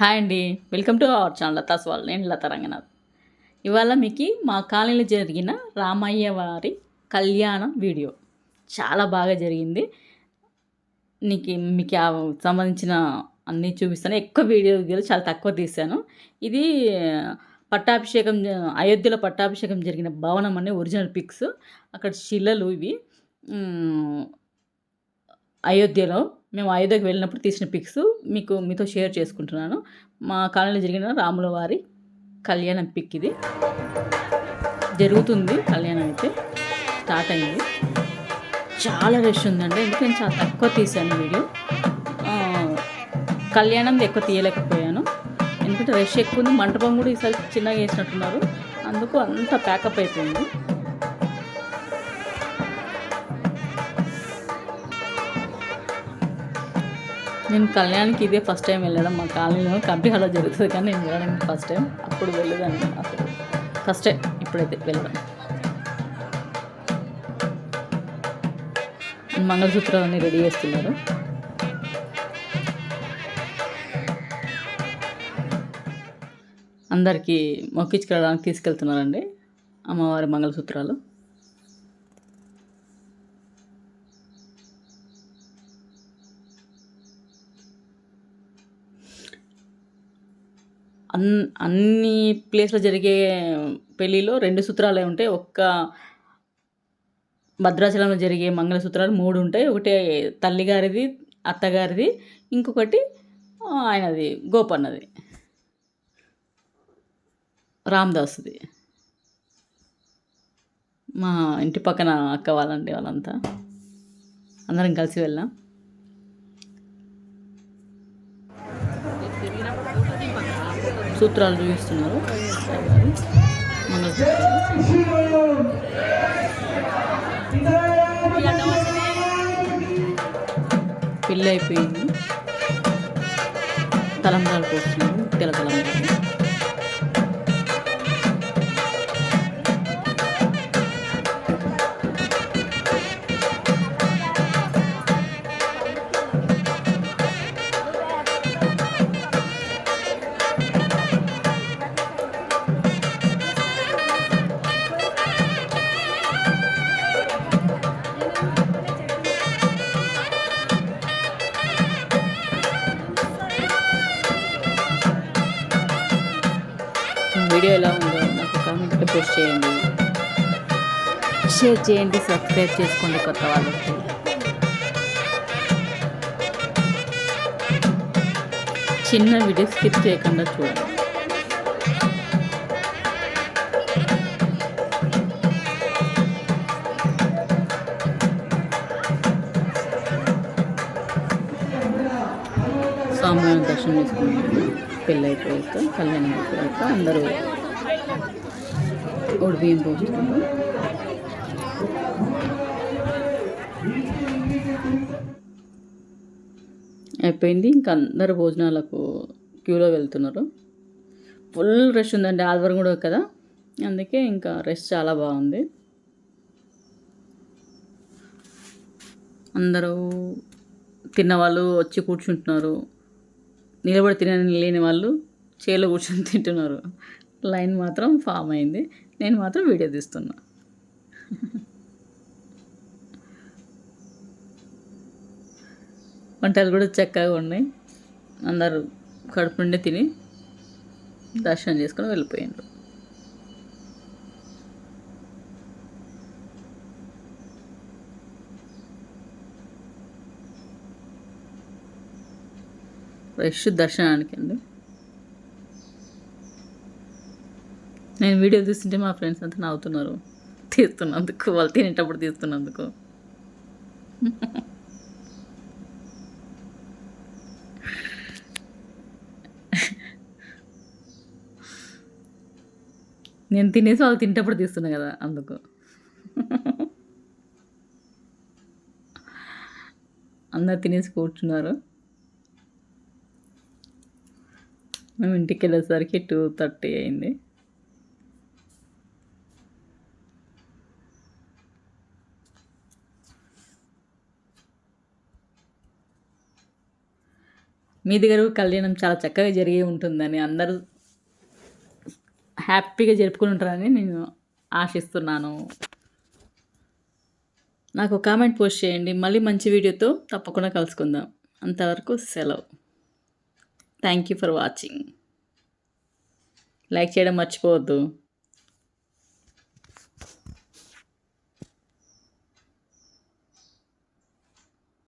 Hi అండి. Welcome to our channel Latha's వాళ్ళు. నేను లత రంగనాథ్. ఇవాళ మీకు మా కాలనీలో జరిగిన రామయ్య వారి కళ్యాణం వీడియో చాలా బాగా జరిగింది. నీకు మీకు సంబంధించిన అన్నీ చూపిస్తాను. ఎక్కువ వీడియో చాలా తక్కువ తీశాను. ఇది పట్టాభిషేకం జ- అయోధ్యలో పట్టాభిషేకం జరిగిన భవనం అనే ఒరిజినల్ పిక్స్. అక్కడ శిలలు ఇవి. అయోధ్యలో మేము అయోధ్యకు వెళ్ళినప్పుడు తీసిన పిక్స్ మీకు మీతో షేర్ చేసుకుంటున్నాను. మా కాలనీలో జరిగిన రాముల వారి కళ్యాణం పిక్ ఇది. జరుగుతుంది కళ్యాణం అయితే. స్టార్ట్ అయింది. చాలా రష్ ఉందండి. ఎందుకంటే నేను చాలా తక్కువ తీశాను వీడియో. కళ్యాణం ఎక్కువ తీయలేకపోయాను. ఎందుకంటే రష్ ఎక్కువ ఉంది. మంటపం కూడా ఈసారి చిన్నగా వేసినట్టున్నారు. అందుకు అంత ప్యాకప్ అయిపోయింది. నేను కళ్యాణ్కి ఇదే ఫస్ట్ టైం వెళ్ళడం మా కాలనీలో కంపి అలా జరుగుతుంది కానీ నేను వెళ్ళడం ఫస్ట్ టైం అప్పుడు వెళ్ళేదాన్ని అసలు ఫస్ట్ టైం ఇప్పుడైతే వెళ్ళడం. మంగళసూత్రాలన్నీ రెడీ చేస్తున్నారు. అందరికీ మొక్కించుకోవడానికి తీసుకెళ్తున్నారండి. అమ్మవారి మంగళసూత్రాలు. అన్ అన్ని ప్లేస్లో జరిగే పెళ్ళిలో రెండు సూత్రాలే ఉంటాయి. ఒక్క భద్రాచలంలో జరిగే మంగళసూత్రాలు మూడు ఉంటాయి. ఒకటి తల్లిగారిది అత్తగారిది ఇంకొకటి ఆయనది గోపన్నది. రామ్దాస్ది. మా ఇంటి పక్కన అక్క వాళ్ళండి వాళ్ళంతా. అందరం కలిసి వెళ్ళాం సూత్రాలు చూపిస్తున్నారు. మంగళసూత్రాలు పెళ్ళి అయిపోయింది తలంబ్రాలు పోస్తున్నారు. తెల తలంబ్రాలు. వీడియో ఎలా ఉందో నాకు కామెంట్లో పోస్ట్ చేయండి. షేర్ చేయండి సబ్స్క్రైబ్ చేసుకోండి కొత్త వాళ్ళకి. చిన్న వీడియో స్కిప్ చేయకుండా చూడండి. స్వామివారి దర్శనం చేసుకున్నాము పెళ్ళి అయిపోయాక కళ్యాణం అయిపోయాక అందరూ ఒడి పోస్తున్నారు అయిపోయింది. ఇంకా అందరు భోజనాలకు క్యూలో వెళ్తున్నారు. ఫుల్ రష్ ఉందండి. ఆదివారం కూడా కదా. అందుకే ఇంకా రష్ చాలా బాగుంది. అందరూ తిన్నవాళ్ళు వచ్చి కూర్చుంటున్నారు. నిలబడి తినని లేని వాళ్ళు చేలో కూర్చొని తింటున్నారు. లైన్ మాత్రం ఫామ్ అయింది. నేను మాత్రం వీడియో తీస్తున్నా. వంటలు కూడా చక్కగా ఉన్నాయి. అందరు కడుపు నుండి తిని దర్శనం చేసుకొని వెళ్ళిపోయిండ్రు. ఫ్రెష్ దర్శనానికి అండి నేను వీడియో తీస్తుంటే మా ఫ్రెండ్స్ అంతా నవ్వుతున్నారు. తీస్తున్నందుకు వాళ్ళు తినేటప్పుడు తీస్తున్నందుకు. నేను తినేసి వాళ్ళు తినేటప్పుడు తీస్తున్నా కదా అందుకు. అందరు తినేసి కూర్చున్నారు. మేము ఇంటికి వెళ్ళేసరికి టూ థర్టీ అయింది. మీ దగ్గర కళ్యాణం చాలా చక్కగా జరిగి ఉంటుందని అందరూ హ్యాపీగా జరుపుకుని ఉంటారని నేను ఆశిస్తున్నాను. నాకు కామెంట్ పోస్ట్ చేయండి. మళ్ళీ మంచి వీడియోతో తప్పకుండా కలుసుకుందాం. అంతవరకు సెలవు. Thank you for watching like చేయడం మర్చిపోవద్దు.